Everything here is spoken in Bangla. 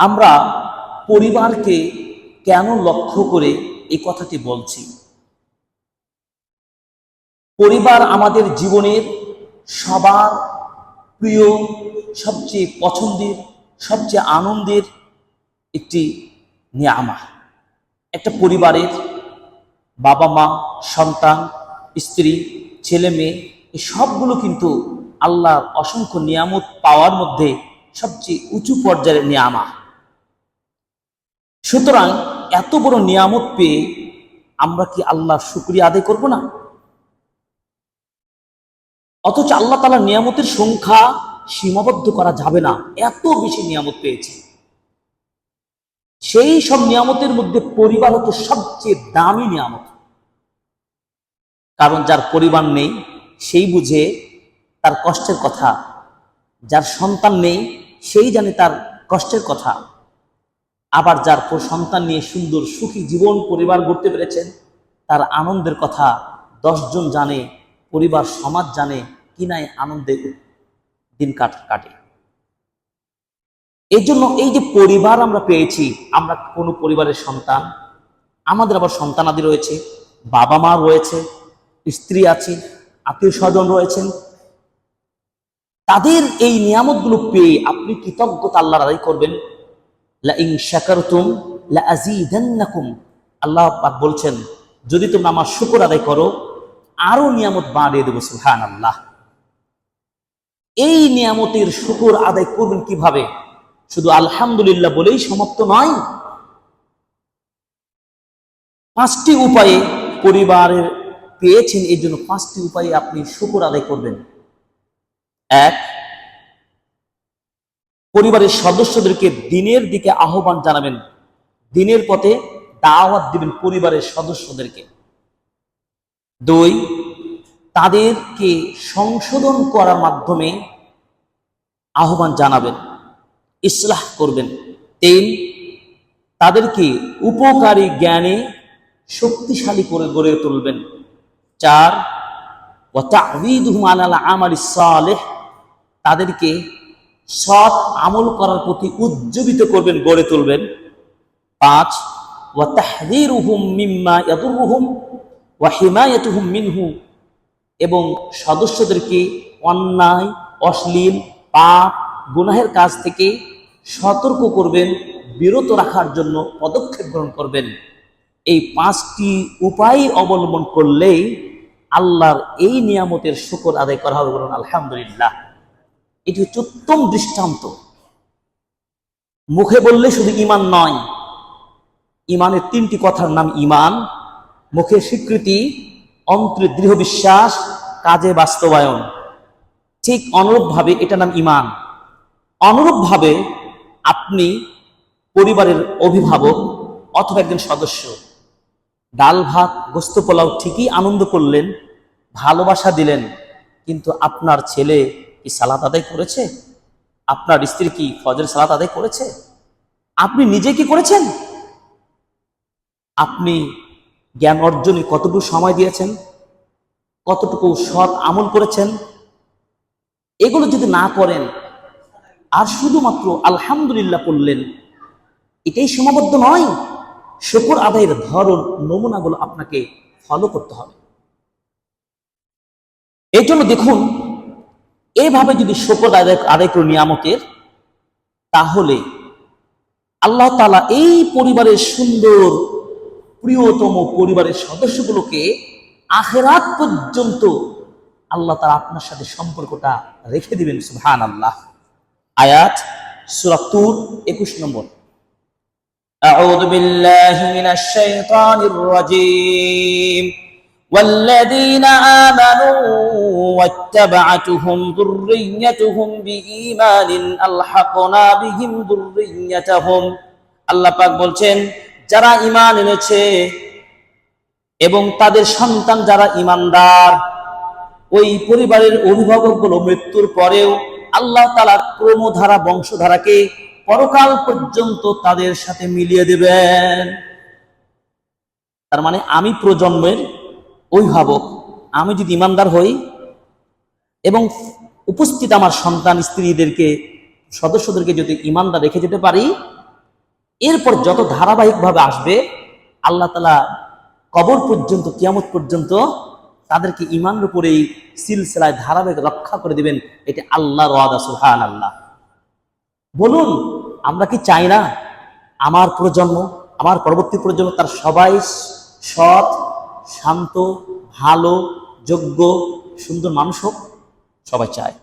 আমরা পরিবারকে কেন লক্ষ্য করে এই কথাটি বলছি? পরিবার আমাদের জীবনের সবার প্রিয়, সবচেয়ে পছন্দের, সবচেয়ে আনন্দের একটি নিয়ামা একটা পরিবারের বাবা মা, সন্তান, স্ত্রী, ছেলে মেয়ে এই সবগুলো কিন্তু আল্লাহর অসংখ্য নিয়ামত পাওয়ার মধ্যে সবচেয়ে উঁচু পর্যায়ের নিয়ামা। সুতরাং এত বড় নিয়ামত পেয়ে আমরা কি আল্লাহর শুক্রিয়া আদায় করব না? অথচ আল্লাহ তালা নিয়ামতের সংখ্যা সীমাবদ্ধ করা যাবে না। এত বেশি নিয়ামত পেয়েছি। সেই সব নিয়ামতের মধ্যে পরিবার হচ্ছে সবচেয়ে দামি নিয়ামত। কারণ যার পরিবার নেই, সেই বুঝে তার কষ্টের কথা। যার সন্তান নেই, সেই জানে তার কষ্টের কথা। আবার যার সন্তান নিয়ে সুন্দর সুখী জীবন, পরিবার গড়তে পেরেছেন, তার আনন্দের কথা দশজন জানে, পরিবার, সমাজ জানে কি নাই আনন্দে দিন কাট, কাটে। এই জন্য এই যে পরিবার আমরা পেয়েছি, আমরা কোনো পরিবারের সন্তান, আমাদের আবার সন্তানাদি রয়েছে বাবা মা রয়েছে, স্ত্রী আছে আত্মীয় স্বজন রয়েছেন। তাদের এই নিয়ামতগুলো পেয়ে আপনি কৃতজ্ঞতা আল্লাহর আদায় করবেন। লা ইন শাকারতুম লা আল্লাহ পাক বলছেন, যদি তোমরা আমার শুকর আদায় করো আরও নিয়ামত বাড়িয়ে দেবো, সুবহানাল্লাহ। এই নিয়ামতের শুকর আদায় করবেন কীভাবে? শুধু আলহামদুলিল্লাহ বলেই সমাপ্ত নয়, পাঁচটি উপায়ে পরিবারের পেয়েছেন এই জন্য পাঁচটি উপায়ে আপনি শুকর আদায় করবেন। এক পরিবারের সদস্যদেরকে দিনের দিকে আহ্বান জানাবেন। দিনের পথে দাওয়াত দিবেন পরিবারের সদস্যদেরকে। দুই, তাদেরকে সংশোধন করার মাধ্যমে আহ্বান জানাবেন, ইসলাহ করবেন। তিন, তাদেরকে উপকারী জ্ঞানে শক্তিশালী করে গড়ে তুলবেন। চার তাদেরকে সৎ আমল করার প্রতি উজ্জীবিত করবেন, গড়ে তুলবেন। পাঁচ, ওয়া মিনহু। এবং সদস্যদেরকে অন্যায়, অশ্লীল, পাপ, গুনাহের কাজ থেকে সতর্ক করবেন, বিরত রাখার জন্য পদক্ষেপ গ্রহণ করবেন। এই পাঁচটি উপায় অবলম্বন করলেই আল্লাহর এই নিয়ামতের শুকর আদায় করা হবে বলুন, আলহামদুলিল্লাহ। এটি হচ্ছে উত্তম দৃষ্টান্ত। মুখে বললে শুধু ইমান নয় ইমানের তিনটি কথার নাম ইমান মুখে স্বীকৃতি, অন্তরে দৃঢ় বিশ্বাস, কাজে বাস্তবায়ন। ঠিক অনুরূপভাবে এটা নাম ইমান অনুরূপভাবে আপনি পরিবারের অভিভাবক অথবা একজন সদস্য, ডাল, ভাত, গোস্ত, পোলাও ঠিকই আনন্দ করলেন, ভালোবাসা দিলেন, কিন্তু আপনার ছেলে কি সালাত আদায় করেছে? আপনার স্ত্রী কি ফজর সালাত আদায় করেছে? আপনি নিজে কি করেছেন? আপনি জ্ঞান অর্জনে কতটুকু সময় দিয়েছেন? কতটুকু সৎ আমল করেছেন? এগুলো যদি না করেন, আর শুধুমাত্র আলহামদুলিল্লাহ পড়লেন এটাই সীমাবদ্ধ নয়। শুকর আদায়ের ধরন, নমুনাগুলো আপনাকে ফলো করতে হবে। এই জন্য দেখুন এইভাবে যদি শুকর আদায় আদায় করে নিয়ামতের তাহলে আল্লাহ তালা এই পরিবারের সুন্দর প্রিয়তম পরিবারের সদস্যগুলোকে আখেরাত পর্যন্ত আল্লাহ তালা আপনার সাথে সম্পর্কটা রেখে দিবেন সুহান আল্লাহ আয়াত সুরাতুর একুশ নম্বর أعوذ بالله من الشيطان الرجيم والذين آمنوا واتبعتهم ذريتهم بإيمان ألحقنا بهم ذريتهم আল্লাহ পাক বলছেন যারা ঈমান এনেছে এবং তাদের সন্তান যারা ইমানদার ওই পরিবারের অভিভাবকগুলো মৃত্যুর পরেও আল্লাহ তালা ক্রমধারা বংশধারাকে পরকাল পর্যন্ত তাদের সাথে মিলিয়ে দেবেন তার মানে আমি প্রজন্মের অভিভাবক আমি যদি ইমানদার হই এবং উপস্থিত আমার সন্তান স্ত্রীদেরকে, সদস্যদেরকে যদি ইমানদার রেখে যেতে পারি, এরপর যত ধারাবাহিকভাবে আসবে, আল্লাহ তালা কবর পর্যন্ত, কিয়ামত পর্যন্ত তাদেরকে ইমানের উপরে এই সিলসিলায় ধারাবাহিক রক্ষা করে দিবেন, এটি আল্লাহর ওয়াদা সুহান আল্লাহ বলুন, আমরা কি চাই না? আমার প্রজন্ম, আমার পরবর্তী প্রজন্ম, তার সবাই সৎ শান্ত ভালো যোগ্য সুন্দর মানুষ হোক সবাই চায়।